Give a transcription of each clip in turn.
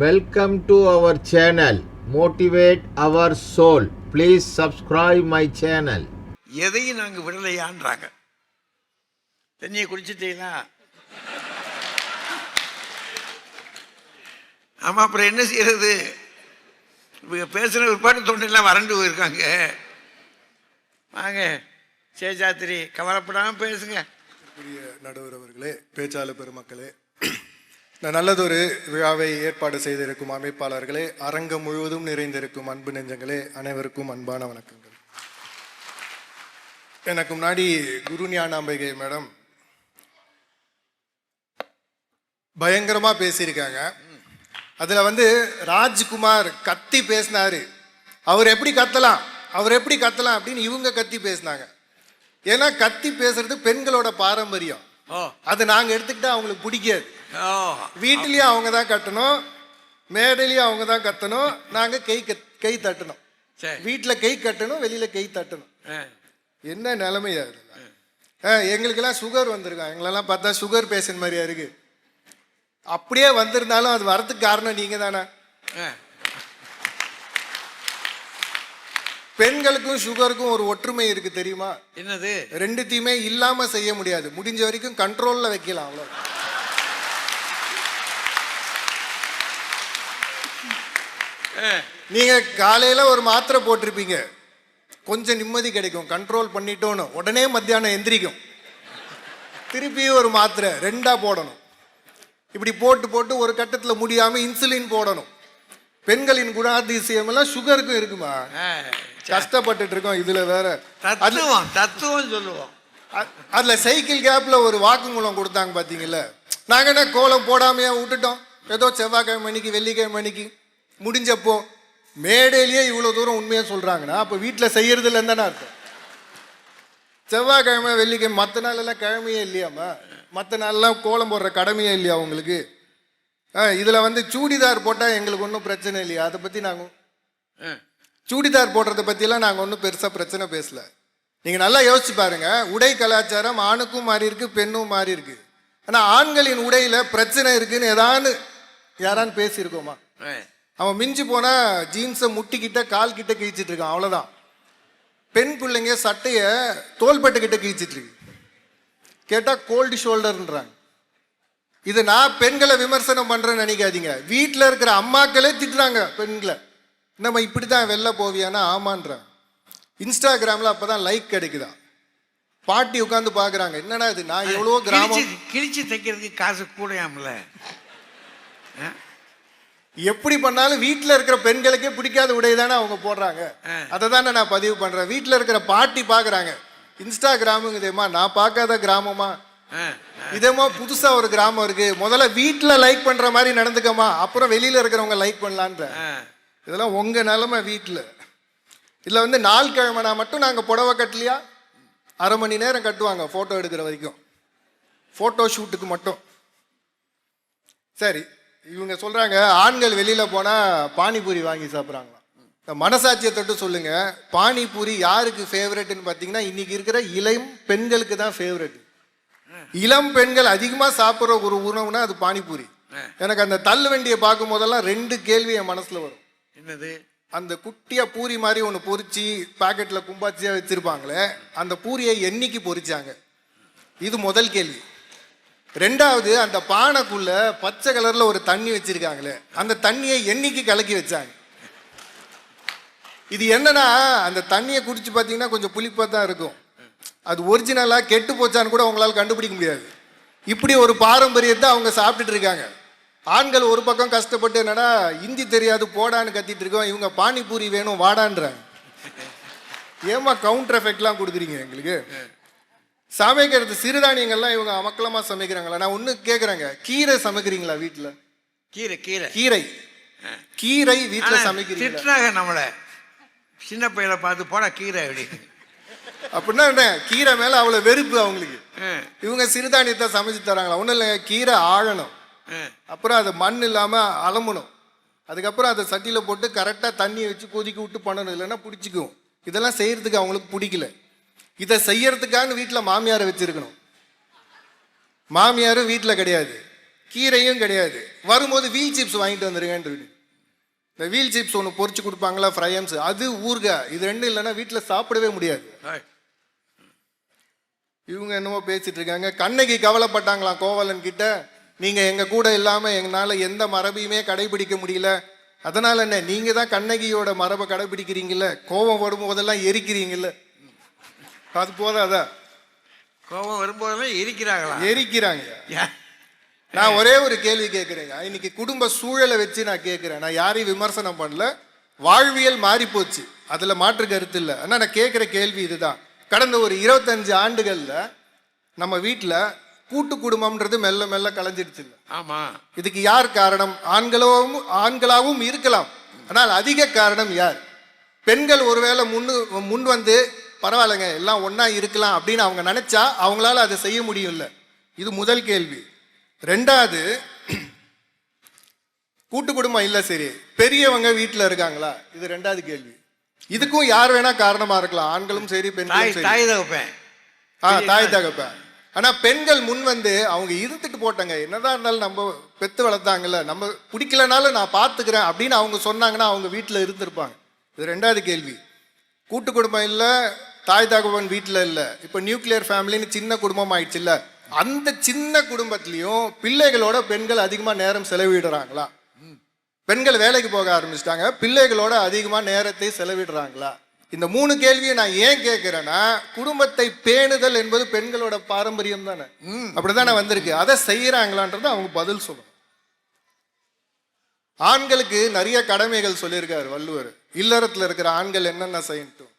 Welcome to our channel. Motivate Our Soul. Please subscribe my channel. எதையும் நாங்கள் விடலையான்றாங்க. தண்ணியை குடிச்சிட்டீங்களா? ஆமாம் அப்புறம் என்ன செய்யறது? இவங்க பேசுகிற பிற்பாடு தொண்டெல்லாம் வறண்டு போயிருக்காங்க. வாங்க சேஜாத்திரி கவலைப்படாமல் பேசுங்க. புரிய நடுவர் அவர்களே பேச்சாளர் பெருமக்களே நல்லதொரு விழாவை ஏற்பாடு செய்திருக்கும் அமைப்பாளர்களே அரங்கம் முழுவதும் நிறைந்திருக்கும் அன்பு நெஞ்சங்களே அனைவருக்கும் அன்பான வணக்கங்கள். எனக்கு முன்னாடி குரு ஞானாம்பிகை மேடம் பயங்கரமா பேசியிருக்காங்க. அதுல வந்து ராஜ்குமார் கத்தி பேசினாரு. அவர் எப்படி கத்தலாம்? அவர் எப்படி கத்தலாம் அப்படின்னு இவங்க கத்தி பேசினாங்க. ஏன்னா கத்தி பேசுறது பெண்களோட பாரம்பரியம். அது நாங்க எடுத்துக்கிட்டா அவங்களுக்கு பிடிக்காது. வீட்டிலயும் அவங்க தான் கட்டணும். மேடையிலயும் அவங்க தான் கத்தணும் நாங்க கை கை தட்டணும். வீட்டுல கை கட்டணும் வெளியில கை தட்டணும். என்ன நிலைமையா? ஆ, எங்களுக்கெல்லாம் சுகர் வந்திருக்கான் எங்களெல்லாம் பார்த்தா சுகர் பேஷண்ட் மாதிரியா இருக்கு. அப்படியே வந்திருந்தாலும் அது வரதுக்கு காரணம் நீங்க தானே. பெண்களுக்கும் சுகருக்கும் ஒரு ஒற்றுமை இருக்கு தெரியுமா? என்னது? ரெண்டுத்தையுமே இல்லாம செய்ய முடியாது. முடிஞ்ச வரைக்கும் கண்ட்ரோல்ல வைக்கலாம் அவ்வளோ ஆ, நீங்க காலையில ஒரு மாத்திரை போட்டிருப்பீங்க. கொஞ்சம் நிம்மதி கிடைக்கும். கண்ட்ரோல் பண்ணிட்டோன்னு உடனே மத்தியானம் எந்திரிக்கும். திருப்பி ஒரு மாத்திரை ரெண்டா போடணும். இப்படி போட்டு போட்டு ஒரு கட்டத்துல முடியாம இன்சுலின் போடணும். பெண்களின் குணாதிசயம் எல்லாம் சுகருக்கும் இருக்குமா. கஷ்டப்பட்டுட்டு இருக்கோம் இதுல வேற. தத்துவம் தத்துவம் சொல்லுவோம். அதுல சைக்கிள் கேப்ல ஒரு வாக்குமூலம் கொடுத்தாங்க பாத்தீங்கல்ல. நாங்க என்ன கோலம் போடாமையா விட்டுட்டோம்? ஏதோ செவ்வாய்க்கிழமை மணிக்கு வெள்ளிக்கிழமை மணிக்கு முடிஞ்சப்போ மேடையிலேயே இவ்வளவு தூரம் உண்மையா சொல்றாங்கன்னா அப்ப வீட்டுல செய்யறது இல்லைன்னு அர்த்தம். செவ்வாய்க்கிழமை வெள்ளிக்கிழமை மற்ற நாள் எல்லாம் கிழமையே இல்லையாம்மா? மற்ற நாள்லாம் கோலம் போடுற கடமையே இல்லையா உங்களுக்கு? ஆ, இதுல வந்து சூடிதார் போட்டா எங்களுக்கு ஒன்றும் பிரச்சனை இல்லையா? அதை பத்தி நாங்க ஆ. சூடிதார் போடுறத பற்றியெல்லாம் நாங்கள் ஒன்றும் பெருசாக பிரச்சனை பேசல. நீங்கள் நல்லா யோசிச்சு பாருங்க. உடை கலாச்சாரம் ஆணுக்கும் மாறி இருக்கு பெண்ணும் மாறி இருக்கு. ஆனால் ஆண்களின் உடையில பிரச்சனை இருக்குன்னு ஏதான்னு யாரான்னு பேசியிருக்கோமா. அவன் மிஞ்சி போனா ஜீன்ஸை முட்டிக்கிட்ட கால் கிட்ட கிழிச்சிட்டு இருக்கான் அவ்வளோதான் பெண் பிள்ளைங்க சட்டையை தோள்பட்டு கிட்ட கிழிச்சிட்டு இருக்கு. கேட்டால் கோல்டு ஷோல்டர்ன்றாங்க இது நான் பெண்களை விமர்சனம் பண்ணுறேன்னு நினைக்காதீங்க. வீட்டில் இருக்கிற அம்மாக்களே திட்டுறாங்க பெண்களை. நம்ம இப்படி தான் வெளில போவியானா? ஆமான்றான் இன்ஸ்டாகிராமில் அப்போ தான் லைக் கிடைக்குதா? பாட்டி உட்காந்து பார்க்குறாங்க என்னடா இது? நான் எவ்வளோ கிராமம் கிழிச்சு கிழிச்சு தைக்கிறதுக்கு காசு கூடையாமல. எப்படி பண்ணாலும் வீட்டில் இருக்கிற பெண்களுக்கே பிடிக்காத உடை தானே அவங்க போடுறாங்க. அதை தானே நான் பதிவு பண்ணுறேன் வீட்டில் இருக்கிற பாட்டி பார்க்குறாங்க இன்ஸ்டாகிராமுங்குதேம்மா நான் பார்க்காத கிராமமா? இதேமா புதுசா ஒரு கிராமம் இருக்கு. முதல்ல வீட்ல லைக் பண்ற மாதிரி நடந்துக்கமா அப்புறம் வெளியில இருக்கிறவங்க லைக் பண்ணலான்ற. இதெல்லாம் உங்க நிலைமை வீட்ல. இதுல வந்து நாள் கிழமைனா மட்டும் நாங்க புடவை கட்டலையா? அரை மணி நேரம் கட்டுவாங்க போட்டோ எடுக்கிற வரைக்கும். போட்டோ ஷூட்டுக்கு மட்டும். சரி. இவங்க சொல்றாங்க ஆண்கள் வெளியில போனா பானிபூரி வாங்கி சாப்பிட்றாங்களாம். இந்த மனசாட்சியை தொட்டு சொல்லுங்க பானிபூரி யாருக்கு ஃபேவரட்னு பார்த்தீங்கன்னா இன்னைக்கு இருக்கிற இளம் பெண்களுக்கு தான் ஃபேவரட் இளம் பெண்கள் அதிகமா சாப்பிட்ற ஒரு உணவுனா அது பானிபூரி. எனக்கு அந்த தள்ளு வண்டியை பார்க்கும் போதெல்லாம் ரெண்டு கேள்வி என் மனசுல வரும். என்னது? அந்த குட்டியா பூரி மாதிரி ஒன்று பொரிச்சு பாக்கெட்ல கும்பாச்சியா வச்சிருப்பாங்களே அந்த பூரியை என்னைக்கு பொரிச்சாங்க இது முதல் கேள்வி. ரெண்டாவது அந்த பானைக்குள்ள பச்சை கலர்ல ஒரு தண்ணி வச்சிருக்காங்களே அந்த தண்ணியை என்னைக்கு கலக்கி வச்சாங்க. இது என்னன்னா அந்த தண்ணியை குடிச்சு பார்த்தீங்கன்னா கொஞ்சம் புளிப்பாக தான் இருக்கும். அது ஒரிஜினலாக கெட்டு போச்சான்னு கூட உங்களால் கண்டுபிடிக்க முடியாது. இப்படி ஒரு பாரம்பரியத்தை அவங்க சாப்பிட்டுட்டு இருக்காங்க. ஆண்கள் ஒரு பக்கம் கஷ்டப்பட்டு என்னடா இந்தி தெரியாது போடான்னு கத்திட்டு இருக்கோம் இவங்க பானிபூரி வேணும் வாடான்றாங்க. ஏமா கவுண்டர் எஃபெக்ட்லாம் கொடுக்குறீங்க எங்களுக்கு? சமைக்கிறது சிறுதானியங்கள்லாம் இவங்க அமக்கலமா சமைக்கிறாங்களா? நான் ஒன்று கேட்குறேங்க கீரை சமைக்கிறீங்களா வீட்டில் கீரை கீரை. கீரை. கீரை வீட்டில் சமைக்கிறீங்களா? திட்டுறாங்க நம்மள. சின்ன பையனை பார்த்து போடா கீரை அப்படி. அப்படின்னா என்ன? கீரை மேல அவ்வளவு வெறுப்பு அவங்களுக்கு. இவங்க சிறுதானியத்தை சமைச்சு தராங்களா? ஒன்றும் இல்லை கீரை ஆழணும். அப்புறம் அது மண் இல்லாம அலம்பணும். அதுக்கப்புறம் அதை சட்டியில போட்டு கரெக்டா தண்ணியை வச்சு கொதிக்க விட்டு பண்ணணும். இல்லைன்னா பிடிச்சிக்கும் இதெல்லாம் செய்யறதுக்கு அவங்களுக்கு பிடிக்கல. இதை செய்யறதுக்கான வீட்டில் மாமியாரை வச்சிருக்கணும். மாமியாரும் வீட்டில் கிடையாது. கீரையும் கிடையாது. வரும்போது வீல் சிப்ஸ் வாங்கிட்டு வந்துருங்கன்னு இந்த வீல் சிப்ஸ் ஒன்று பொரிச்சு கொடுப்பாங்களா ஃப்ரையம்ஸ் அது ஊறுகாய் இது ரெண்டும் இல்லைன்னா வீட்டில் சாப்பிடவே முடியாது. இவங்க என்னமோ பேசிட்டு இருக்காங்க. கண்ணகி கவலைப்பட்டாங்களாம் கோவலன் கிட்ட? நீங்க எங்க கூட இல்லாம எங்களால எந்த மரபையுமே கடைபிடிக்க முடியல. அதனால என்ன நீங்க தான் கண்ணகியோட மரபை கடைபிடிக்கிறீங்கல்ல? கோபம் வரும்போதெல்லாம் எரிக்கிறீங்கல்ல? அது போதாதா? கோபம் வரும்போதெல்லாம் இருக்கிறாங்களா எரிக்கிறாங்க? நான் ஒரே ஒரு கேள்வி கேட்கிறேங்க. இன்னைக்கு குடும்ப சூழலை வச்சு நான் கேட்கிறேன். நான் யாரையும் விமர்சனம் பண்ணல. வாழ்வியல் மாறி போச்சு அதுல மாற்று கருத்து இல்லை. ஆனா நான் கேட்கிற கேள்வி இதுதான். கடந்த ஒரு இருபத்தஞ்சு ஆண்டுகள்ல நம்ம வீட்டுல கூட்டு குடும்பம்ன்றது மெல்ல மெல்ல கலைஞ்சிடுச்சு இல்ல. ஆமா. இதுக்கு யார் காரணம்? ஆண்களும் ஆண்களாகவும் இருக்கலாம். ஆனால் அதிக காரணம் யார்? பெண்கள் ஒருவேளை முன்னு முன் வந்து பரவாயில்லைங்க எல்லாம் ஒண்ணா இருக்கலாம் அப்படின்னு அவங்க நினைச்சா அவங்களால அதை செய்ய முடியும்ல. இது முதல் கேள்வி. ரெண்டாவது கூட்டு குடும்பம் இல்ல சரி பெரியவங்க வீட்டுல இருக்காங்களா? இது ரெண்டாவது கேள்வி. இதுக்கும் யார் வேணா காரணமா இருக்கலாம் ஆண்களும் சரி பெண்களும் தாய் தகப்பேன். ஆ தாய் தகப்பன். ஆனா பெண்கள் முன் வந்து அவங்க இருந்துட்டு போட்டாங்க என்னதான் இருந்தாலும் நம்ம பெத்து வளர்த்தாங்கல்ல நம்ம பிடிக்கலனாலும் நான் பாத்துக்கிறேன் அப்படின்னு அவங்க சொன்னாங்கன்னா அவங்க வீட்டுல இருந்திருப்பாங்க. இது ரெண்டாவது கேள்வி. கூட்டு குடும்பம் இல்ல தாய் தகவன் வீட்டுல இல்ல. இப்ப நியூக்ளியர் ஃபேமிலின்னு சின்ன குடும்பம் ஆயிடுச்சு இல்ல அந்த சின்ன குடும்பத்திலயும் பிள்ளைகளோட பெண்கள் அதிகமா நேரம் செலவிடுறாங்களா? பெண்கள் வேலைக்கு போக ஆரம்பிச்சிட்டாங்க பிள்ளைகளோட அதிகமா நேரத்தை செலவிடுறாங்களா? இந்த மூணு கேள்வியை நான் ஏன் கேட்கிறேன்னா குடும்பத்தை பேணுதல் என்பது பெண்களோட பாரம்பரியம் தானே அப்படிதானே வந்திருக்கு. அதை செய்யறாங்களான்றது அவங்க பதில் சொல்லணும். ஆண்களுக்கு நிறைய கடமைகள் சொல்லியிருக்காரு வள்ளுவர். இல்லறத்துல இருக்கிற ஆண்கள் என்னென்ன செய்யட்டும்?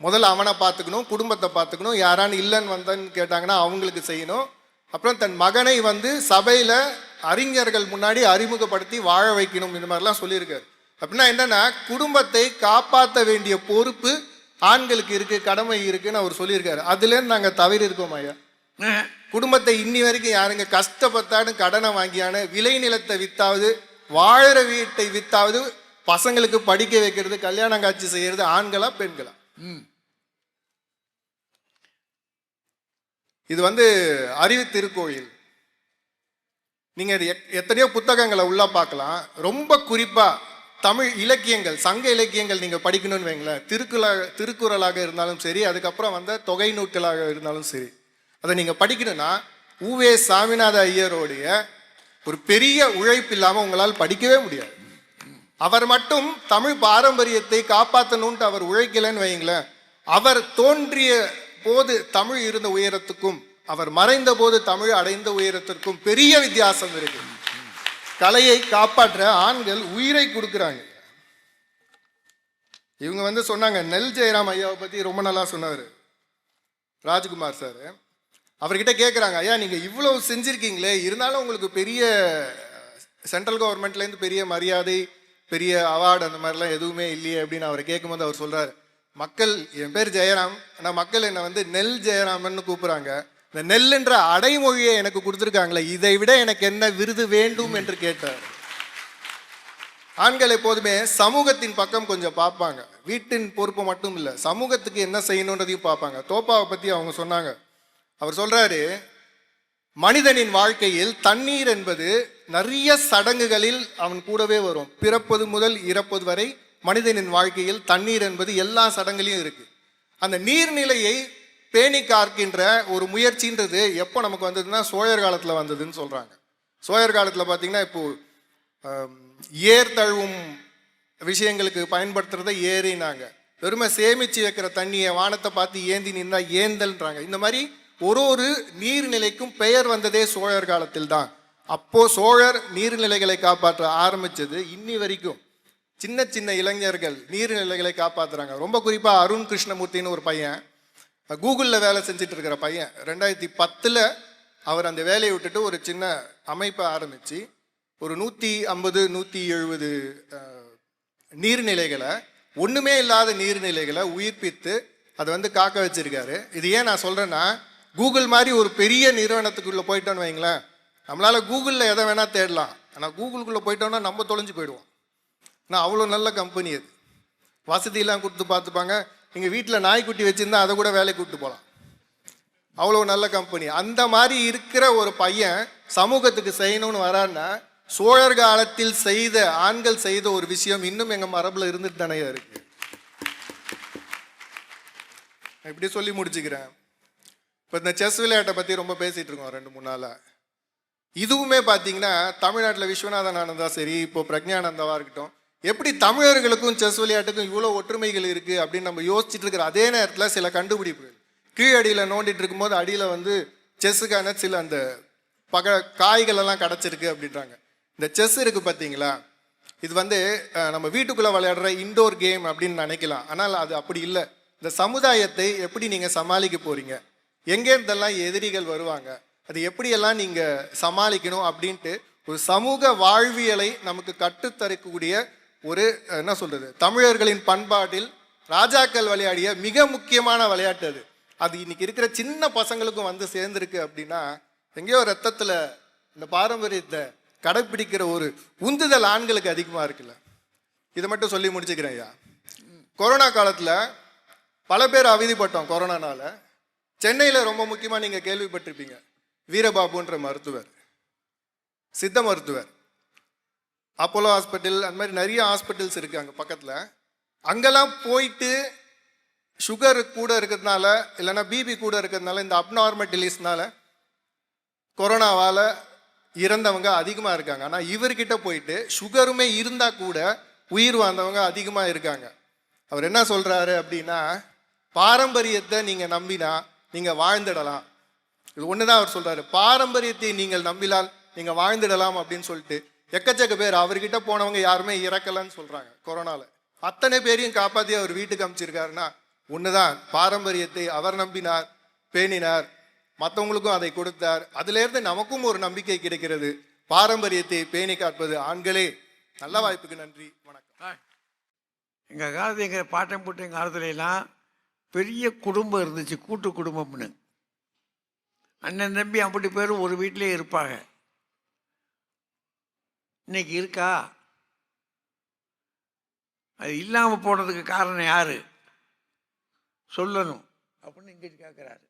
முதல்ல அவனை பார்த்துக்கணும் குடும்பத்தை பார்த்துக்கணும் யாரான்னு இல்லைன்னு வந்தான்னு கேட்டாங்கன்னா அவங்களுக்கு செய்யணும். அப்புறம் தன் மகனை வந்து சபையில அறிஞர்கள் முன்னாடி அறிமுகப்படுத்தி வாழ வைக்கணும் இந்த மாதிரிலாம் சொல்லியிருக்காரு. அப்படின்னா என்னன்னா குடும்பத்தை காப்பாற்ற வேண்டிய பொறுப்பு ஆண்களுக்கு இருக்கு கடமை இருக்குன்னு அவர் சொல்லியிருக்காரு. அதுலேருந்து நாங்க தவறி இருக்கோம் ஐயா குடும்பத்தை இன்னி வரைக்கும் யாருங்க கஷ்டப்பட்டான்னு கடனை வாங்கியான விளை நிலத்தை வித்தாவது வாழற வீட்டை வித்தாவது பசங்களுக்கு படிக்க வைக்கிறது கல்யாணம் காட்சி செய்யறது ஆண்களா பெண்களா. இது வந்து அறிவு திருக்கோயில். நீங்க எத்தனையோ புத்தகங்களை உள்ள பார்க்கலாம். ரொம்ப குறிப்பா தமிழ் இலக்கியங்கள் சங்க இலக்கியங்கள் நீங்க படிக்கணும்னு வைங்களேன். திருக்குறளாக திருக்குறளாக இருந்தாலும் சரி அதுக்கப்புறம் வந்த தொகை நூல்களாக இருந்தாலும் சரி அதை நீங்க படிக்கணும்னா உவே சாமிநாத ஐயருடைய ஒரு பெரிய உழைப்பு இல்லாமல் உங்களால் படிக்கவே முடியாது. அவர் மட்டும் தமிழ் பாரம்பரியத்தை காப்பாற்றணும்ட்டு அவர் உழைக்கலைன்னு வைங்களேன் அவர் தோன்றிய போது தமிழ் இருந்த உயரத்துக்கும் அவர் மறைந்த போது தமிழ் அடைந்த உயரத்திற்கும் பெரிய வித்தியாசம் இருக்கு. கலையை காப்பாற்ற ஆண்கள் உயிரை கொடுக்குறாங்க. இவங்க வந்து சொன்னாங்க நெல் ஜெயராம் ஐயாவை பத்தி ரொம்ப நல்லா சொன்னாரு. ராஜ்குமார் சார். அவர்கிட்ட கேட்குறாங்க ஐயா நீங்கள் இவ்வளோ செஞ்சுருக்கீங்களே இருந்தாலும் உங்களுக்கு பெரிய சென்ட்ரல் கவர்மெண்ட்லேருந்து பெரிய மரியாதை பெரிய அவார்டு அந்த மாதிரிலாம் எதுவுமே இல்லையே அப்படின்னு அவரை கேட்கும்போது அவர் சொல்கிறார் மக்கள் என் பேர் ஜெயராம் ஆனால் மக்கள் என்னை வந்து நெல் ஜெயராமன்னு கூப்பிட்றாங்க. இந்த நெல்லுன்ற அடைமொழியை எனக்கு கொடுத்துருக்காங்களே இதை விட எனக்கு என்ன விருது வேண்டும் என்று கேட்டார். ஆண்கள் எப்போதுமே சமூகத்தின் பக்கம் கொஞ்சம் பார்ப்பாங்க. வீட்டின் பொறுப்பு மட்டும் இல்லை சமூகத்துக்கு என்ன செய்யணுன்றதையும் பார்ப்பாங்க. தோப்பாவை பற்றி அவங்க சொன்னாங்க. அவர் சொல்றாரு மனிதனின் வாழ்க்கையில் தண்ணீர் என்பது நிறைய சடங்குகளில் அவன் கூடவே வரும். பிறப்பது முதல் இறப்பது வரை மனிதனின் வாழ்க்கையில் தண்ணீர் என்பது எல்லா சடங்குலையும் இருக்கு. அந்த நீர்நிலையை பேணி காக்கின்ற ஒரு முயற்சின்றது எப்போ நமக்கு வந்ததுன்னா சோழர் காலத்தில் வந்ததுன்னு சொல்கிறாங்க சோழர் காலத்தில் பார்த்தீங்கன்னா இப்போ ஏர் தழுவும் விஷயங்களுக்கு பயன்படுத்துறத ஏறினாங்க. வெறுமை சேமிச்சு வைக்கிற தண்ணியை வானத்தை பார்த்து ஏந்தி நின்றா ஏந்தல்ன்றாங்க. இந்த மாதிரி ஒரு ஒரு நீர்நிலைக்கும் பெயர் வந்ததே சோழர் காலத்தில் தான் அப்போ சோழர் நீர்நிலைகளை காப்பாற்ற ஆரம்பிச்சது இன்னி வரைக்கும். சின்ன சின்ன இளைஞர்கள் நீர்நிலைகளை காப்பாற்றுறாங்க ரொம்ப குறிப்பா அருண் கிருஷ்ணமூர்த்தின்னு ஒரு பையன் கூகுளில் வேலை செஞ்சுட்டு இருக்கிற பையன். ரெண்டாயிரத்தி பத்தில் அவர் அந்த வேலையை விட்டுட்டு ஒரு சின்ன அமைப்பை ஆரம்பித்து ஒரு நூற்றி ஐம்பது நூற்றி எழுபது நீர்நிலைகளை ஒன்றுமே இல்லாத நீர்நிலைகளை உயிர்ப்பித்து அதை வந்து காக்க வச்சிருக்காரு. இது ஏன் நான் சொல்கிறேன்னா கூகுள் மாதிரி ஒரு பெரிய நிறுவனத்துக்குள்ளே போயிட்டோன்னு வைங்களேன் நம்மளால் கூகுளில் எதை வேணால் தேடலாம். ஆனால் கூகுளுக்குள்ளே போயிட்டோம்னா நம்ம தொலைஞ்சு போயிடுவோம். ஆனால் அவ்வளோ நல்ல கம்பெனி அது. வசதியெல்லாம் கொடுத்து பார்த்துப்பாங்க. எங்கள் வீட்டில் நாய்க்குட்டி வச்சுருந்தா அதை கூட வேலைக்கு கூப்பிட்டு போகலாம் அவ்வளோ நல்ல கம்பெனி அந்த மாதிரி இருக்கிற ஒரு பையன் சமூகத்துக்கு செய்யணும்னு வரான்னா சோழர் காலத்தில் செய்த ஆண்கள் செய்த ஒரு விஷயம் இன்னும் எங்கள் மரபுல இருந்துட்டு தானே இருக்கு. நான் இப்படி சொல்லி முடிச்சுக்கிறேன். இப்போ இந்த செஸ் விளையாட்டை பற்றி ரொம்ப பேசிகிட்டு இருக்கோம் ரெண்டு மூணு நாளாக இதுவுமே பார்த்தீங்கன்னா தமிழ்நாட்டில் விஸ்வநாதன் ஆனந்தா சரி இப்போ பிரக்ஞானந்தாவா இருக்கட்டும் எப்படி தமிழர்களுக்கும் செஸ் விளையாட்டுக்கும் இவ்வளோ ஒற்றுமைகள் இருக்குது அப்படின்னு நம்ம யோசிச்சுட்டு இருக்கிற அதே நேரத்தில் சில கண்டுபிடிப்புகள். கீழடியில் நோண்டிட்டு இருக்கும்போது அடியில் வந்து செஸ்ஸுக்கான சில அந்த பக காய்கள் எல்லாம் கிடச்சிருக்கு அப்படின்றாங்க. இந்த செஸ் இருக்குது பார்த்தீங்களா இது வந்து நம்ம வீட்டுக்குள்ளே விளையாடுற இண்டோர் கேம் அப்படின்னு நினைக்கலாம். ஆனால் அது அப்படி இல்லை. இந்த சமுதாயத்தை எப்படி நீங்கள் சமாளிக்க போகிறீங்க எங்கேருந்தெல்லாம் எதிரிகள் வருவாங்க? அது எப்படியெல்லாம் நீங்கள் சமாளிக்கணும் அப்படின்ட்டு ஒரு சமூக வாழ்வியலை நமக்கு கற்றுத்தரக்கூடிய ஒரு என்ன சொல்கிறது தமிழர்களின் பண்பாட்டில் ராஜாக்கள் விளையாடிய மிக முக்கியமான விளையாட்டு அது. அது இன்னைக்கு இருக்கிற சின்ன பசங்களுக்கும் வந்து சேர்ந்துருக்கு அப்படின்னா எங்கேயோ ரத்தத்தில் இந்த பாரம்பரியத்தை கடைப்பிடிக்கிற ஒரு உந்துதல் ஆண்களுக்கு அதிகமாக இருக்குல்ல. இதை மட்டும் சொல்லி முடிச்சுக்கிறேன் ஐயா. கொரோனா காலத்தில் பல பேர் அவதிப்பட்டோம் கொரோனானால. சென்னையில் ரொம்ப முக்கியமாக நீங்கள் கேள்விப்பட்டிருப்பீங்க. வீரபாபுன்ற மருத்துவர். சித்த மருத்துவர். அப்போலோ ஹாஸ்பிட்டல் அந்த மாதிரி நிறைய ஹாஸ்பிட்டல்ஸ் இருக்குது அங்கே பக்கத்தில். அங்கெல்லாம் போயிட்டு சுகர் கூட இருக்கிறதுனால இல்லைன்னா பிபி கூட இருக்கிறதுனால இந்த அப்நார்மட்டிலிஸ்னால கொரோனாவால் இறந்தவங்க அதிகமாக இருக்காங்க. ஆனால் இவர்கிட்ட போயிட்டு சுகருமே இருந்தால் கூட உயிர் வாழ்ந்தவங்க அதிகமாக இருக்காங்க. அவர் என்ன சொல்கிறாரு அப்படின்னா பாரம்பரியத்தை நீங்கள் நம்பினா நீங்கள் வாழ்ந்துடலாம். இது ஒன்று தான் அவர் சொல்கிறாரு பாரம்பரியத்தை நீங்கள் நம்பினால் நீங்கள் வாழ்ந்துடலாம் அப்படின்னு சொல்லிட்டு எக்கச்சக்க பேர் அவர்கிட்ட போனவங்க யாருமே இறக்கலன்னு சொல்கிறாங்க கொரோனாவில் அத்தனை பேரையும் காப்பாற்றி அவர் வீட்டுக்கு அமைச்சிருக்காருன்னா ஒன்று தான் பாரம்பரியத்தை அவர் நம்பினார் பேணினார் மற்றவங்களுக்கும் அதை கொடுத்தார். அதிலேருந்து நமக்கும் ஒரு நம்பிக்கை கிடைக்கிறது. பாரம்பரியத்தை பேணி காப்பது. ஆண்களே நல்ல வாய்ப்புக்கு நன்றி. வணக்கம். எங்கள் காலத்து எங்கள் பாட்டம் போட்டு எங்கள் காலத்துல பெரிய குடும்பம் இருந்துச்சு கூட்டு குடும்பம்னு. அண்ணன் தம்பி அப்படி பேர் ஒரு வீட்டிலே இருப்பாங்க. இன்னைக்கு இருக்கா? அது இல்லாமல் போனதுக்கு காரணம் யாரு? சொல்லணும். அப்படின்னு இங்கே கேட்குறாரு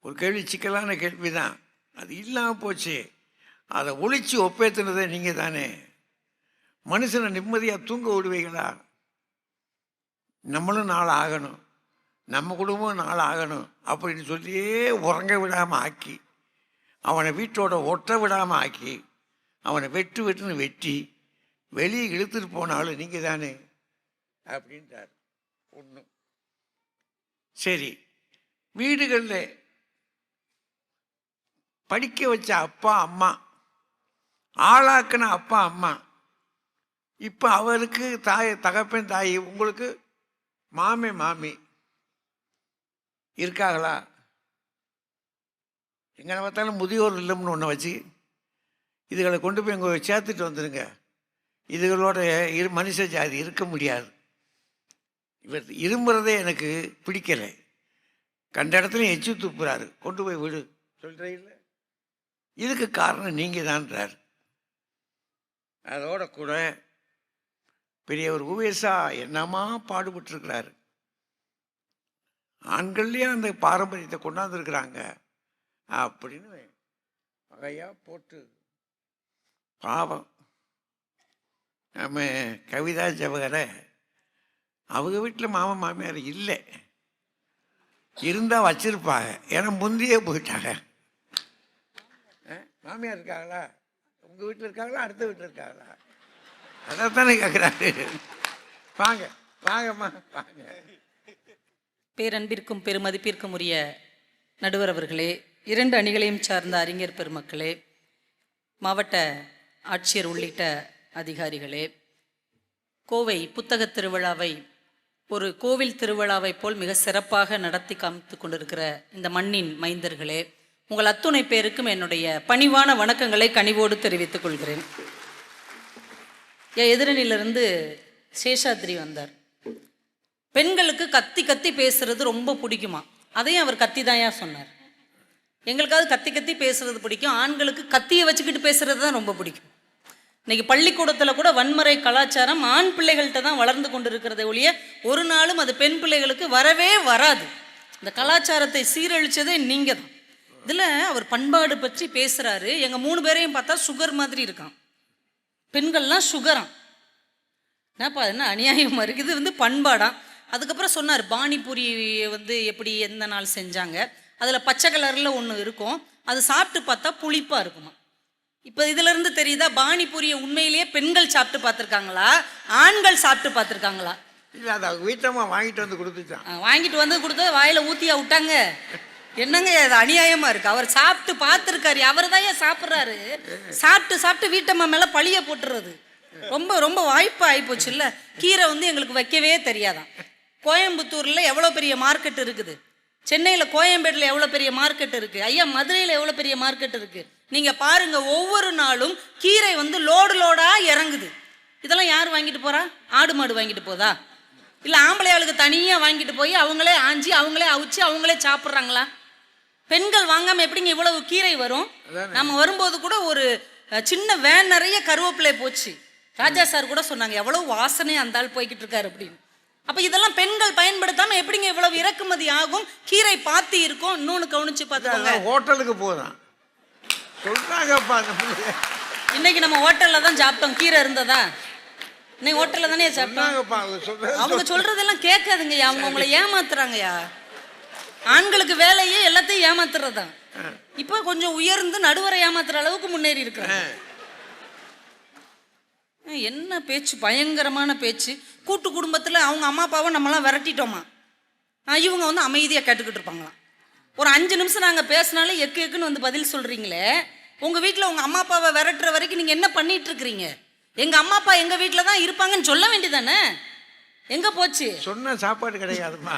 ஒரு கேள்வி சிக்கலான கேள்வி தான் அது இல்லாமல் போச்சு. அதை ஒழிச்சு ஒப்பேத்துனதே நீங்கள் தானே மனுஷனை நிம்மதியாக தூங்க விடுவீங்களா? நம்மளும் நாள் ஆகணும் நம்ம குடும்பம் நாள் ஆகணும் அப்படின்னு சொல்லியே உறங்க விடாமல் ஆக்கி அவனை வீட்டோட ஒட்ட விடாமல் ஆக்கி அவனை வெட்டு வெட்டுன்னு வெட்டி வெளியே இழுத்துட்டு போனாலும் நீங்கள் தானே அப்படின்றார். ஒன்று சரி வீடுகளில் படிக்க வச்ச அப்பா அம்மா ஆளாக்குன அப்பா அம்மா இப்போ அவருக்கு தாய் தகப்பன் தாய் உங்களுக்கு மாமே மாமி. இருக்காங்களா எங்கே பார்த்தாலும் முதியோர் இல்லம்னு ஒன்று வச்சு இதுகளை கொண்டு போய் இங்கே சேர்த்துட்டு வந்துடுங்க இதுகளோட இரு மனுஷ ஜாதி இருக்க முடியாது. இவர் இருமுறதே எனக்கு பிடிக்கலை. கண்ட இடத்துலையும் எச்சு துப்புறாரு. கொண்டு போய் விடு. சொல்கிறீங்கள இதுக்கு காரணம் நீங்கள் தான்றார் அதோட கூட பெரியவர் உவேசா என்னமா பாடுபட்டிருக்கிறாரு? ஆண்கள்லேயே அந்த பாரம்பரியத்தை கொண்டாந்துருக்குறாங்க. அப்படின்னு வகையாக போட்டு பாவம். நம்ம கவிதா ஜவகரை அவங்க வீட்டில் மாமன் மாமியார் இல்லை. இருந்தால் வச்சிருப்பாங்க. ஏன்னா முந்தையே போயிட்டாங்க. மாமியார் இருக்காங்களா? உங்கள் வீட்டில் இருக்காங்களா? அடுத்த வீட்டில் இருக்காங்களா? அதைத்தானே கேட்குறாரு வாங்க வாங்கம்மா வாங்க. பேரன்பிற்கும் பெருமதிப்பிற்கும் உரிய நடுவர் அவர்களே இரண்டு அணிகளையும் சார்ந்த அறிஞர் பெருமக்களே மாவட்ட ஆட்சியர் உள்ளிட்ட அதிகாரிகளே கோவை புத்தகத் திருவிழாவை ஒரு கோவில் திருவிழாவைப் போல் மிக சிறப்பாக நடத்தி காமித்து கொண்டிருக்கிற இந்த மண்ணின் மைந்தர்களே உங்கள் அத்துணை பேருக்கும் என்னுடைய பணிவான வணக்கங்களை கனிவோடு தெரிவித்துக் கொள்கிறேன். எதிரணியிலிருந்து சேஷாத்ரி வந்தார். பெண்களுக்கு கத்தி கத்தி பேசுறது ரொம்ப பிடிக்குமா? அதையும் அவர் கத்தி தாயா சொன்னார். எங்களுக்காவது கத்தி கத்தி பேசுறது பிடிக்கும். ஆண்களுக்கு கத்தியை வச்சுக்கிட்டு பேசுறது தான் ரொம்ப பிடிக்கும். இன்னைக்கு பள்ளிக்கூடத்தில் கூட வன்முறை கலாச்சாரம் ஆண் பிள்ளைகள்கிட்ட தான் வளர்ந்து கொண்டு இருக்கிறதை ஒழிய ஒரு நாளும் அது பெண் பிள்ளைகளுக்கு வரவே வராது. இந்த கலாச்சாரத்தை சீரழிச்சதே நீங்கள் தான் இதில் அவர் பண்பாடு பற்றி பேசுகிறாரு எங்கள் மூணு பேரையும் பார்த்தா சுகர் மாதிரி இருக்கான். பெண்கள்லாம் சுகராம். என்னப்பா என்ன அநியாயமாக இருக்குது இது வந்து பண்பாடாம். அதுக்கப்புறம் சொன்னார் பானிபூரி வந்து எப்படி எந்த நாள் செஞ்சாங்க? அதில் பச்சை கலரில் ஒன்று இருக்கும். அது சாப்பிட்டு பார்த்தா புளிப்பாக இருக்குமா இப்போ இதிலிருந்து தெரியுதா பானிபூரியை உண்மையிலேயே பெண்கள் சாப்பிட்டு பார்த்துருக்காங்களா? ஆண்கள் சாப்பிட்டு பார்த்துருக்காங்களா? இல்லை அதை வீட்டம்மா வாங்கிட்டு வந்து கொடுத்துச்சான் வாங்கிட்டு வந்து கொடுத்து வாயில ஊத்தியா விட்டாங்க. என்னங்க இது அநியாயமா இருக்கு? அவர் சாப்பிட்டு பார்த்துருக்காரு. அவர் தான் ஏன் சாப்பிட்றாரு? சாப்பிட்டு சாப்பிட்டு வீட்டம்மா மேல பழிய போட்டுறது. ரொம்ப ரொம்ப வாய்ப்பு ஆயிப்போச்சு இல்ல கீரை வந்து எங்களுக்கு வைக்கவே தெரியாதான். கோயம்புத்தூர்ல எவ்வளோ பெரிய மார்க்கெட் இருக்குது? சென்னையில் கோயம்பேட்டில் எவ்வளோ பெரிய மார்க்கெட் இருக்குது ஐயா மதுரையில் எவ்வளோ பெரிய மார்க்கெட் இருக்குது நீங்கள் பாருங்கள் ஒவ்வொரு நாளும் கீரை வந்து லோடு லோடாக இறங்குது. இதெல்லாம் யார் வாங்கிட்டு போகிறா ஆடு மாடு வாங்கிட்டு போதா? இல்லை ஆம்பளை ஆளுக்கு தனியாக வாங்கிட்டு போய் அவங்களே ஆஞ்சி அவங்களே அவிச்சு அவங்களே சாப்பிட்றாங்களா? பெண்கள் வாங்காமல் எப்படிங்க இவ்வளவு கீரை வரும்? நம்ம வரும்போது கூட ஒரு சின்ன வேன் நிறைய கருவேப்பிலை போச்சு. ராஜா சார் கூட சொன்னாங்க எவ்வளவு வாசனையா அந்த ஆள் போய்கிட்டு இருக்காரு அப்படின்னு. அப்போ இதெல்லாம் பெண்கள் பயன்படுத்தாம எப்படிங்க இவ்வளவு இறக்குமதி ஆகும்? கீரை பாத்தி இருக்கும். இன்னொன்று கவனிச்சு பார்த்துக்கோங்க. ஹோட்டலுக்கு போதான் இன்னைக்கு நம்ம ஹோட்டல்ல தான் சாப்பிட்டோம். கீரை இருந்ததா? இன்னைக்கு ஹோட்டல்ல தானே சாப்பிட்டோம்? அவங்க சொல்றதெல்லாம் கேட்காதுங்கய்யா. அவங்க உங்களை ஏமாத்துறாங்கய்யா. ஆண்களுக்கு வேலையே எல்லாத்தையும் ஏமாத்துறதுதான் இப்போ கொஞ்சம் உயர்ந்து நடுவரை ஏமாத்துற அளவுக்கு முன்னேறி இருக்கிறாங்க. என்ன பேச்சு? பயங்கரமான பேச்சு. கூட்டு குடும்பத்தில் அவங்க அம்மா அப்பாவை நம்மலாம் விரட்டிட்டோமா? இவங்க வந்து அமைதியாக கேட்டுக்கிட்டு இருப்பாங்களாம். ஒரு அஞ்சு நிமிஷம் நாங்கள் பேசினாலே எக்கு எக்குன்னு வந்து பதில் சொல்கிறீங்களே உங்கள் வீட்டில் உங்கள் அம்மா அப்பாவை விரட்டுற வரைக்கும் நீங்கள் என்ன பண்ணிட்டு இருக்கிறீங்க? எங்கள் அம்மா அப்பா எங்கள் வீட்டில் தான் இருப்பாங்கன்னு சொல்ல வேண்டியதானே? எங்கே போச்சு? சொன்ன சாப்பாடு கிடையாதுமா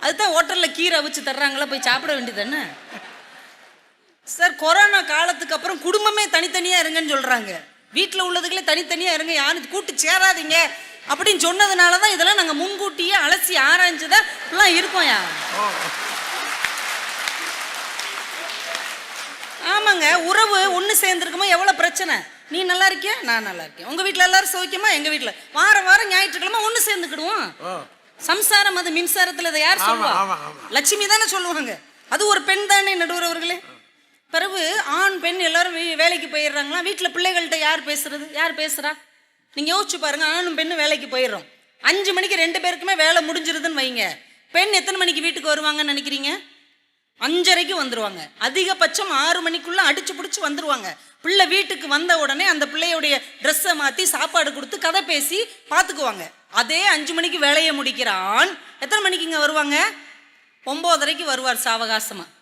அதுதான் ஹோட்டலில் கீரை அவிச்சு தர்றாங்களா போய் சாப்பிட வேண்டியது தானே? சார் கொரோனா காலத்துக்கு அப்புறம் குடும்பமே தனித்தனியாக இருங்கன்னு சொல்கிறாங்க வீட்டில் உள்ளதுகளே தனித்தனியாக இருங்க யாரும் கூட்டு சேராதீங்க அப்படின்னு சொன்னதுனால தான் இதெல்லாம் நாங்கள் முன்கூட்டியே அலசி ஆராய்ஞ்சதா இப்பெல்லாம் இருக்கோம் யா. ஆமாங்க உறவு ஒன்று சேர்ந்துருக்குமா? எவ்வளோ பிரச்சனை? நீ நல்லா இருக்கியா? நான் நல்லா இருக்கேன். உங்கள் வீட்டில் எல்லாரும் சௌக்கியமா? எங்கள் வீட்டில் வாரம் வாரம் ஞாயிற்றுக்கிழமை ஒன்று சேர்ந்துக்கிடுவோம். ஓ சம்சாரம் அது மின்சாரத்தில் இதை யார் சொல்லுவா. லட்சுமி தானே சொல்லுவாங்க. அது ஒரு பெண் தானே நடுவர் அவர்களே பிறகு ஆண் பெண் எல்லாரும் வேலைக்கு போயிடுறாங்களா? வீட்டில் பிள்ளைகள்கிட்ட யார் பேசுறது? யார் பேசுறா? நீங்க யோசிச்சு பாருங்க ஆணும் பெண்ணும் வேலைக்கு போயிடுறோம். அஞ்சு மணிக்கு ரெண்டு பேருக்குமே வேலை முடிஞ்சிருதுன்னு வைங்க. பெண் எத்தனை மணிக்கு வீட்டுக்கு வருவாங்கன்னு நினைக்கிறீங்க? அஞ்சரைக்கு வந்துருவாங்க. அதிகபட்சம் ஆறு மணிக்குள்ள அடிச்சு பிடிச்சி வந்துருவாங்க. பிள்ளை வீட்டுக்கு வந்த உடனே அந்த பிள்ளையுடைய ட்ரெஸ்ஸை மாற்றி சாப்பாடு கொடுத்து கதை பேசி பார்த்துக்குவாங்க அதே அஞ்சு மணிக்கு வேலையை முடிக்கிற ஆண் எத்தனை மணிக்கு இங்கே வருவாங்க? ஒம்போதரைக்கு வருவார் சாவகாசமாக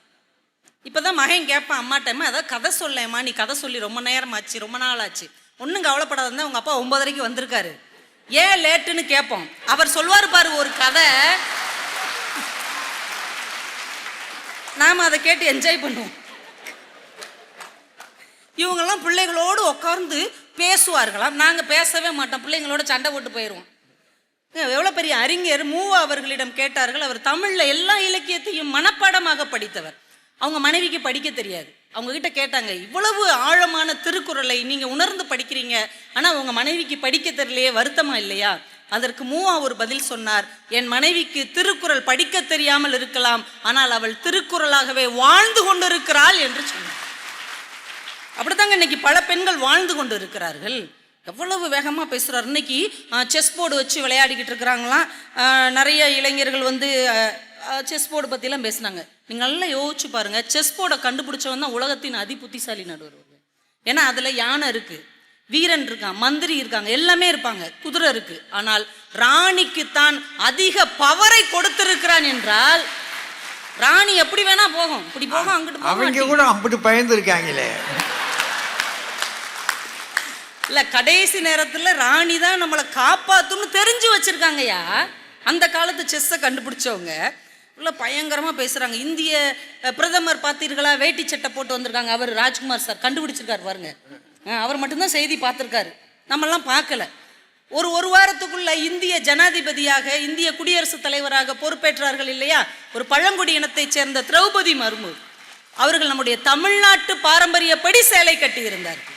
இப்போ தான் மகன் கேட்பான் அம்மாட்டம்மா ஏதாவது கதை சொல்லேம்மா நீ கதை சொல்லி ரொம்ப நேரம் ஆச்சு ரொம்ப நாள் ஆச்சு ஒன்றும் கவலைப்படாதான் உங்கள் அப்பா ஒம்போதரைக்கு வந்திருக்காரு. ஏன் லேட்டுன்னு கேட்போம். அவர் சொல்வார் பாரு ஒரு கதை. நாம் அதை கேட்டு என்ஜாய் பண்ணுவோம். இவங்கெல்லாம் பிள்ளைகளோடு உட்கார்ந்து பேசுவார்களாம். நாங்கள் பேசவே மாட்டோம். பிள்ளைங்களோட சண்டை போட்டு போயிடுவோம் எவ்வளோ பெரிய அறிஞர் மூவா அவர்களிடம் கேட்டார்கள் அவர் தமிழில் எல்லா இலக்கியத்தையும் மனப்பாடமாக படித்தவர். அவங்க மனைவிக்கு படிக்க தெரியாது. அவங்க கிட்ட கேட்டாங்க இவ்வளவு ஆழமான திருக்குறளை நீங்கள் உணர்ந்து படிக்கிறீங்க ஆனால் உங்கள் மனைவிக்கு படிக்க தெரியலையே வருத்தமா இல்லையா? அதற்கு மூவா ஒரு பதில் சொன்னார் என் மனைவிக்கு திருக்குறள் படிக்க தெரியாமல் இருக்கலாம் ஆனால் அவள் திருக்குறளாகவே வாழ்ந்து கொண்டிருக்கிறாள் என்று சொன்னார். அப்படித்தாங்க இன்னைக்கு பல பெண்கள் வாழ்ந்து கொண்டு இருக்கிறார்கள் எவ்வளவு வேகமாக பேசுகிறார் இன்னைக்கு செஸ் போர்டு வச்சு விளையாடிக்கிட்டு இருக்கிறாங்களாம் நிறைய இளைஞர்கள் வந்து செஸ் போர்டு பற்றிலாம் பேசுனாங்க. நீங்கள் நல்லா யோசிச்சு பாருங்க. செஸ் போர்டை கண்டுபிடிச்சவன் தான் உலகத்தின் அதி புத்திசாலி நடுவர் ஏன்னா அதில் யானை இருக்கு வீரன் இருக்கான் மந்திரி இருக்காங்க எல்லாமே இருப்பாங்க குதிரை இருக்கு. ஆனால் ராணிக்கு தான் அதிக பவரை கொடுத்திருக்கிறான் என்றால் ராணி எப்படி வேணா போகும். இப்படி போகும் அங்கிட்டு போகும் அவங்க கூட அப்படி பயந்துருக்காங்களே. இல்லை கடைசி நேரத்தில் ராணி தான் நம்மளை காப்பாற்றும்னு தெரிஞ்சு வச்சுருக்காங்கய்யா. அந்த காலத்து செஸ்ஸை கண்டுபிடிச்சவங்க. உள்ள பயங்கரமாக பேசுகிறாங்க இந்திய பிரதமர் பார்த்தீர்களா? வேட்டி சட்டை போட்டு வந்திருக்காங்க. அவர் ராஜ்குமார் சார் கண்டுபிடிச்சிருக்காரு பாருங்க. அவர் மட்டும்தான் செய்தி பார்த்துருக்காரு. நம்மெல்லாம் பார்க்கல. ஒரு ஒரு வாரத்துக்குள்ள இந்திய ஜனாதிபதியாக இந்திய குடியரசுத் தலைவராக பொறுப்பேற்றார்கள் இல்லையா? ஒரு பழங்குடி இனத்தைச் சேர்ந்த திரௌபதி மர்மு. அவர்கள் நம்முடைய தமிழ்நாட்டு பாரம்பரியப்படி சேலை கட்டியிருந்தார்கள்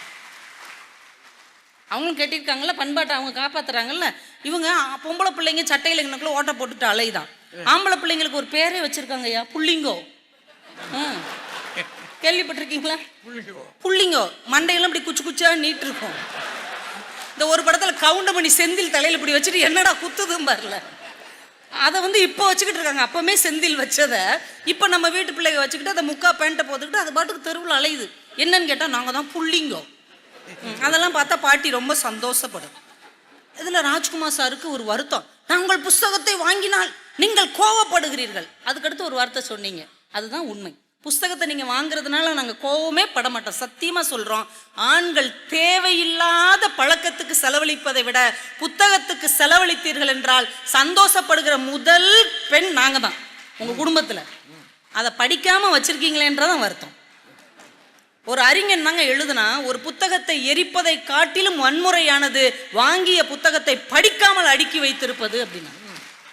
அவங்களும் கட்டியிருக்காங்கல்ல பண்பாட்டை அவங்க காப்பாத்துறாங்கல்ல. இவங்க பொம்பளை பிள்ளைங்க சட்டையில் இங்கனக்குள்ள ஓட்டை போட்டுட்டு அலைதான். ஆம்பளை பிள்ளைங்களுக்கு ஒரு பேரே வச்சிருக்காங்க ஐயா புள்ளிங்கோ. கேள்விப்பட்டிருக்கீங்களா? புள்ளிங்கோ. மண்டையெல்லாம் இப்படி குச்சி குச்சா நீட்டு இருக்கும் இந்த ஒரு படத்துல கவுண்டமணி செந்தில் தலையில இப்படி வச்சுட்டு என்னடா குத்துதும் பாருல. அதை வந்து இப்போ வச்சுக்கிட்டு இருக்காங்க. அப்பவுமே செந்தில் வச்சதை இப்போ நம்ம வீட்டு பிள்ளைங்க வச்சுக்கிட்டு அதை முக்கா பேண்ட்டை போட்டுக்கிட்டு அது பாட்டுக்கு தெருவில் அலையுது. என்னன்னு கேட்டால் நாங்கள் தான் புள்ளிங்கோ. அதெல்லாம் பார்த்தா பாட்டி ரொம்ப சந்தோஷப்படும். இதில் ராஜ்குமார் சாருக்கு ஒரு வருத்தம். நான் உங்கள் புஸ்தகத்தை வாங்கினால் நீங்கள் கோவப்படுகிறீர்கள். அதுக்கடுத்து ஒரு வார்த்தை சொன்னீங்க. அதுதான் உண்மை. புஸ்தகத்தை நீங்கள் வாங்குறதுனால நாங்கள் கோவமே பட மாட்டோம். சத்தியமாக சொல்கிறோம் ஆண்கள் தேவையில்லாத பழக்கத்துக்கு செலவழிப்பதை விட புத்தகத்துக்கு செலவழித்தீர்கள் என்றால் சந்தோஷப்படுகிற முதல் பெண் நாங்கள் தான் உங்கள் குடும்பத்தில். அதை படிக்காமல் வச்சுருக்கீங்களேன்றதான் வருத்தம். ஒரு அறிஞன் தாங்க எழுதுனா ஒரு புத்தகத்தை எரிப்பதை காட்டிலும் வன்முறையானது வாங்கிய புத்தகத்தை படிக்காமல் அடுக்கி வைத்திருப்பது அப்படின்னா.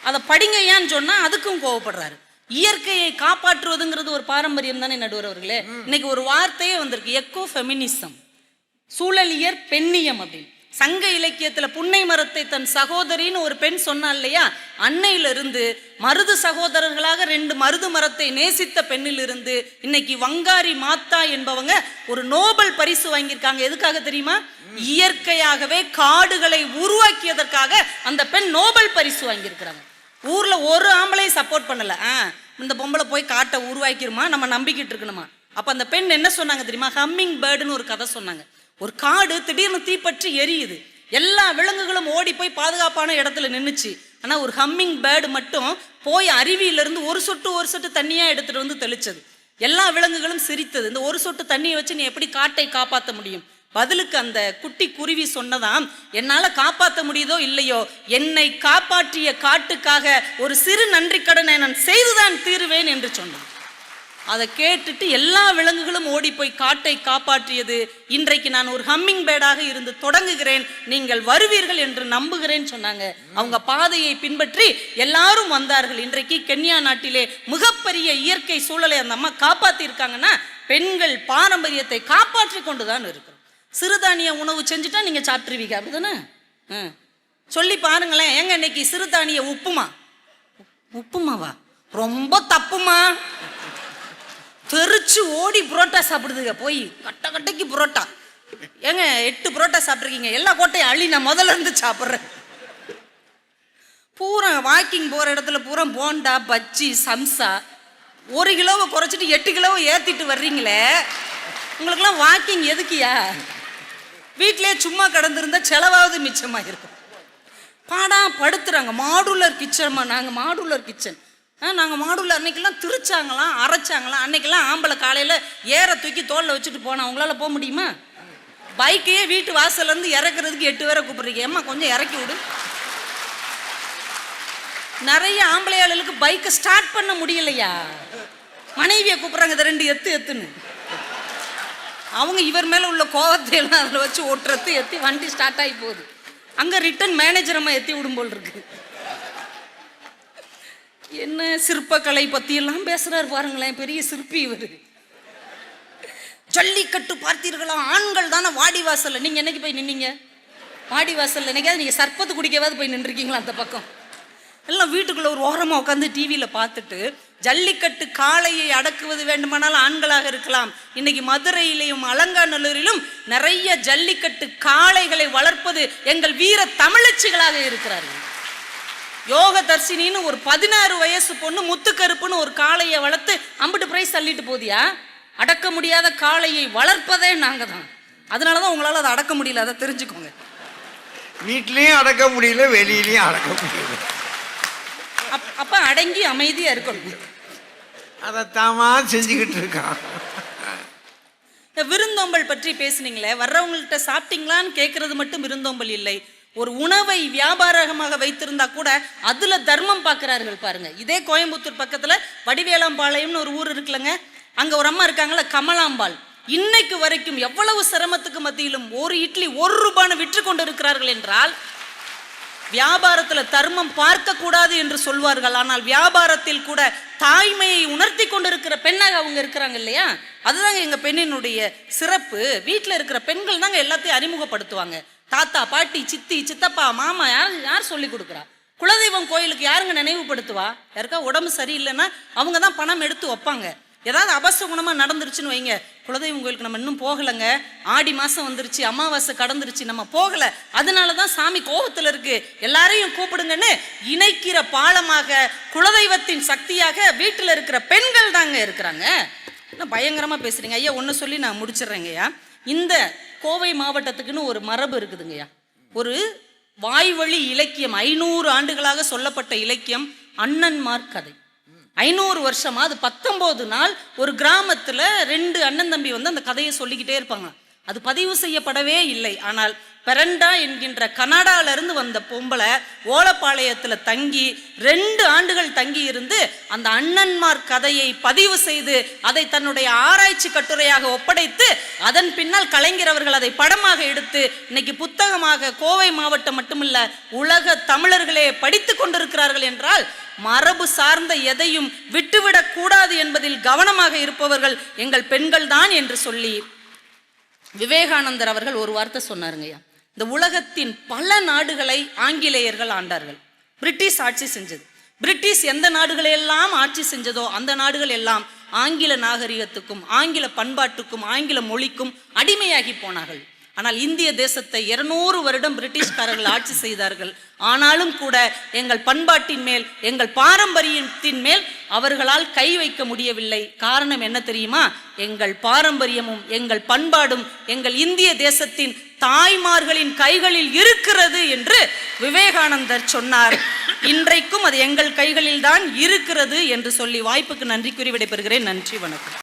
அதை படிங்க ஏன்னு சொன்னா அதுக்கும் கோவப்படுறாரு. இயற்கையை காப்பாற்றுவதுங்கிறது ஒரு பாரம்பரியம் தானே நடுவர் அவர்களே. இன்னைக்கு ஒரு வார்த்தையே வந்திருக்கு எக்கோ ஃபெமினிசம். சூழலியற் பெண்ணியம் அப்படின்னு. சங்க இலக்கியத்துல புன்னை மரத்தை தன் சகோதரின்னு ஒரு பெண் சொன்னா இல்லையா? அன்னையிலிருந்து மருது சகோதரர்களாக ரெண்டு மருது மரத்தை நேசித்த பெண்ணிலிருந்து இன்னைக்கு வங்காரி மாத்தா என்பவங்க ஒரு நோபல் பரிசு வாங்கியிருக்காங்க. எதுக்காக தெரியுமா? இயற்கையாகவே காடுகளை உருவாக்கியதற்காக அந்த பெண் நோபல் பரிசு வாங்கியிருக்கிறாங்க. ஊர்ல ஒரு ஆம்பளையும் சப்போர்ட் பண்ணல. ஆ இந்த பொம்பளை போய் காட்டை உருவாக்கிருமா? நம்ம நம்பிக்கிட்டு இருக்கணுமா? அப்ப அந்த பெண் என்ன சொன்னாங்க தெரியுமா? ஹம்மிங் பேர்டுன்னு ஒரு கதை சொன்னாங்க. ஒரு காடு திடீர்னு தீப்பற்றி எரியுது. எல்லா விலங்குகளும் ஓடி போய் பாதுகாப்பான இடத்துல நின்றுச்சு ஆனால் ஒரு ஹம்மிங் பேர்டு மட்டும் போய் அருவியிலிருந்து ஒரு சொட்டு ஒரு சொட்டு தண்ணியாக எடுத்துகிட்டு வந்து தெளிச்சது. எல்லா விலங்குகளும் சிரித்தது. இந்த ஒரு சொட்டு தண்ணியை வச்சு நீ எப்படி காட்டை காப்பாற்ற முடியும்? பதிலுக்கு அந்த குட்டி குருவி சொன்னதாம் என்னால் காப்பாற்ற முடியுதோ இல்லையோ என்னை காப்பாற்றிய காட்டுக்காக ஒரு சிறு நன்றி கடனை நான் செய்துதான் தீருவேன் என்று சொன்னான். அதை கேட்டுட்டு எல்லா விலங்குகளும் ஓடி போய் காட்டை காப்பாற்றியது. இன்றைக்கு நான் ஒரு ஹம்மிங் பேர்டாக இருந்து தொடங்குகிறேன். நீங்கள் வருவீர்கள் என்று நம்புகிறேன் சொன்னாங்க. அவங்க பாதையை பின்பற்றி எல்லாரும் வந்தார்கள். இன்றைக்கு கென்யா நாட்டிலே மிகப்பெரிய இயற்கை சூழலை அந்த அம்மா காப்பாற்றியிருக்காங்கன்னா பெண்கள் பாரம்பரியத்தை காப்பாற்றி கொண்டுதான் இருக்கிறோம். சிறுதானிய உணவு செஞ்சுட்டா நீங்கள் சாப்பிட்ருவீங்க அப்படிதானே? சொல்லி பாருங்களேன். ஏங்க இன்னைக்கு சிறுதானிய உப்புமா? உப்புமாவா? ரொம்ப தப்புமா? தெரிச்சு ஓடி புரோட்டா சாப்பிடுதுங்க போய். கட்ட கட்டைக்கு புரோட்டா. ஏங்க எட்டு புரோட்டா சாப்பிட்ருக்கீங்க எல்லா கோட்டையும் அழி நான் முதல்ல இருந்து சாப்பிட்றேன். பூரா வாக்கிங் போகிற இடத்துல பூரா போண்டா பஜ்ஜி சம்சா. ஒரு கிலோவை குறைச்சிட்டு எட்டு கிலோவை ஏற்றிட்டு வர்றீங்களே. உங்களுக்கெல்லாம் வாக்கிங் எதுக்கியா வீட்டிலே சும்மா கடந்திருந்தா செலவாவது மிச்சமாக இருக்கும் பாடா படுத்துறாங்க. மாடுலர் கிச்சன்மா நாங்கள் மாடுலர் கிச்சன். நாங்கள் மாடூரில் அன்னைக்கெல்லாம் திரிச்சாங்களாம் அரைச்சாங்களாம். அன்னைக்கெல்லாம் ஆம்பளை காலையில் ஏற தூக்கி தோளில் வச்சுட்டு போனேன் அவங்களால போக முடியுமா? பைக்கையே வீட்டு வாசல்லேருந்து இறக்குறதுக்கு எட்டு பேரை கூப்பிட்றீங்க. ஏம்மா கொஞ்சம் இறக்கி விடு. நிறைய ஆம்பளையாளுக்கு பைக்கை ஸ்டார்ட் பண்ண முடியலையா? மனைவியை கூப்பிட்றாங்க இந்த ரெண்டு எத்து எத்துன்னு. அவங்க இவர் மேலே உள்ள கோவத்தை எல்லாம் அதில் வச்சு ஓட்டுறது எத்தி வண்டி ஸ்டார்ட் ஆகி போகுது. அங்கே ரிட்டன் மேனேஜர் அம்மா எத்தி விடும் போல் இருக்குது என்ன சிற்பக்கலை பத்தி எல்லாம் பேசுறாரு பாருங்களேன் பெரிய சிற்பி இவர். ஜல்லிக்கட்டு பார்த்தீர்களா? ஆண்கள் தானே வாடி வாசல்ல. நீங்க என்னைக்கு போய் நின்னீங்க? வாடி வாசல்ல. என்னைக்காவது நீங்க சர்பத்து குடிக்கவாது போய் நின்றுருக்கீங்களா அந்த பக்கம்? எல்லாம் வீட்டுக்குள்ள ஒரு ஓரமா உட்காந்து டிவியில பார்த்துட்டு ஜல்லிக்கட்டு காளையை அடக்குவது வேண்டுமானால் ஆண்களாக இருக்கலாம். இன்னைக்கு மதுரையிலையும் அலங்காநல்லூரிலும் நிறைய ஜல்லிக்கட்டு காளைகளை வளர்ப்பது எங்கள் வீர தமிழச்சிகளாக இருக்கிறார்கள். யோக தர்சினின்னு ஒரு பதினாறு வயசு பொண்ணு முத்துக்கருப்புன்னு ஒரு காளையை வளர்த்து அம்பிட்டு பிரைஸ் தள்ளிட்டு போதியா? அடக்க முடியாத காளையை வளர்ப்பதே நாங்க தான் அதனால தான் உங்களால் அதை அடக்க முடியல. அதை தெரிஞ்சுக்கோங்க. வீட்லேயும் அடக்க முடியல வெளியிலையும் அடக்க முடியல. அப் அப்ப அடங்கி அமைதியா இருக்கணும். அதைத்தாமா செஞ்சுக்கிட்டு இருக்கான். இந்த விருந்தோம்பல் பற்றி பேசுனீங்களே வர்றவங்கள்ட்ட சாப்பிட்டீங்களான்னு கேட்கறது மட்டும் விருந்தோம்பல் இல்லை. ஒரு உணவை வியாபாரமாக வைத்திருந்தா கூட அதுல தர்மம் பார்க்கிறார்கள் பாருங்க. இதே கோயம்புத்தூர் பக்கத்துல வடிவேலாம்பாளையம்னு ஒரு ஊர் இருக்குல்லங்க. அங்க ஒரு அம்மா இருக்காங்கல்ல கமலாம்பாள். இன்னைக்கு வரைக்கும் எவ்வளவு சிரமத்துக்கு மத்தியிலும் ஒரு இட்லி ஒரு ரூபான்னு விற்று கொண்டு இருக்கிறார்கள் என்றால் வியாபாரத்துல தர்மம் பார்க்க கூடாது என்று சொல்வார்கள். ஆனால் வியாபாரத்தில் கூட தாய்மையை உணர்த்தி கொண்டிருக்கிற பெண்ணாக அவங்க இருக்கிறாங்க இல்லையா? அதுதாங்க எங்க பெண்ணினுடைய சிறப்பு. வீட்டில் இருக்கிற பெண்கள் தாங்க எல்லாத்தையும் அறிமுகப்படுத்துவாங்க. தாத்தா பாட்டி சித்தி சித்தப்பா மாமா யார் யார் சொல்லி கொடுக்குறா? குலதெய்வம் கோயிலுக்கு யாருங்க நினைவுபடுத்துவா? யாருக்கா உடம்பு சரியில்லைன்னா அவங்க தான் பணம் எடுத்து வைப்பாங்க. ஏதாவது அபசகுணமாக நடந்துருச்சுன்னு வைங்க. குலதெய்வம் கோயிலுக்கு நம்ம இன்னும் போகலைங்க. ஆடி மாதம் வந்துருச்சு அமாவாசை கடந்துருச்சு நம்ம போகலை. அதனால தான் சாமி கோபத்தில் இருக்குது எல்லாரையும் கூப்பிடுங்கன்னு இணைக்கிற பாலமாக குலதெய்வத்தின் சக்தியாக வீட்டில் இருக்கிற பெண்கள் தாங்க இருக்கிறாங்க. என்ன பயங்கரமாக பேசுறீங்க? ஐயா ஒன்று சொல்லி நான் முடிச்சிடுறேங்கய்யா. இந்த கோவை மாவட்டத்துக்குன்னு ஒரு மரபு இருக்குதுங்கய்யா. ஒரு வாய்வழி இலக்கியம் ஐநூறு ஆண்டுகளாக சொல்லப்பட்ட இலக்கியம் அண்ணன்மார் கதை. ஐநூறு வருஷமா அது பத்தொன்பது நாள் ஒரு கிராமத்துல ரெண்டு அண்ணன் தம்பி வந்து அந்த கதையை சொல்லிக்கிட்டே இருப்பாங்க. அது பதிவு செய்யப்படவே இல்லை. ஆனால் பெரண்டா என்கின்ற கனடாவிலிருந்து வந்த பொம்பளை ஓலப்பாளையத்தில் தங்கி ரெண்டு ஆண்டுகள் தங்கி இருந்து அந்த அண்ணன்மார் கதையை பதிவு செய்து அதை தன்னுடைய ஆராய்ச்சி கட்டுரையாக ஒப்படைத்து அதன் பின்னால் கலைஞர் அவர்கள் அதை படமாக எடுத்து இன்னைக்கு புத்தகமாக கோவை மாவட்டம் மட்டுமல்ல உலக தமிழர்களே படித்து கொண்டிருக்கிறார்கள் என்றால் மரபு சார்ந்த எதையும் விட்டுவிடக் கூடாது என்பதில் கவனமாக இருப்பவர்கள் எங்கள் பெண்கள் தான் என்று சொல்லி விவேகானந்தர் அவர்கள் ஒரு வார்த்தை சொன்னாருங்கய்யா. இந்த உலகத்தின் பல நாடுகளை ஆங்கிலேயர்கள் ஆண்டார்கள். பிரிட்டிஷ் ஆட்சி செஞ்சது. பிரிட்டிஷ் எந்த நாடுகளை எல்லாம் ஆட்சி செஞ்சதோ அந்த நாடுகள் எல்லாம் ஆங்கில நாகரிகத்துக்கும் ஆங்கில பண்பாட்டுக்கும் ஆங்கில மொழிக்கும் அடிமையாகி போனார்கள். ஆனால் இந்திய தேசத்தை இருநூறு வருடம் பிரிட்டிஷ்காரர்கள் ஆட்சி செய்தார்கள். ஆனாலும் கூட எங்கள் பண்பாட்டின் மேல் எங்கள் பாரம்பரியத்தின் மேல் அவர்களால் கை வைக்க முடியவில்லை. காரணம் என்ன தெரியுமா? எங்கள் பாரம்பரியமும் எங்கள் பண்பாடும் எங்கள் இந்திய தேசத்தின் தாய்மார்களின் கைகளில் இருக்கிறது என்று விவேகானந்தர் சொன்னார். இன்றைக்கும் அது எங்கள் கைகளில் தான் இருக்கிறது என்று சொல்லி வாய்ப்புக்கு நன்றி கூறி விடைபெறுகிறேன். நன்றி வணக்கம்.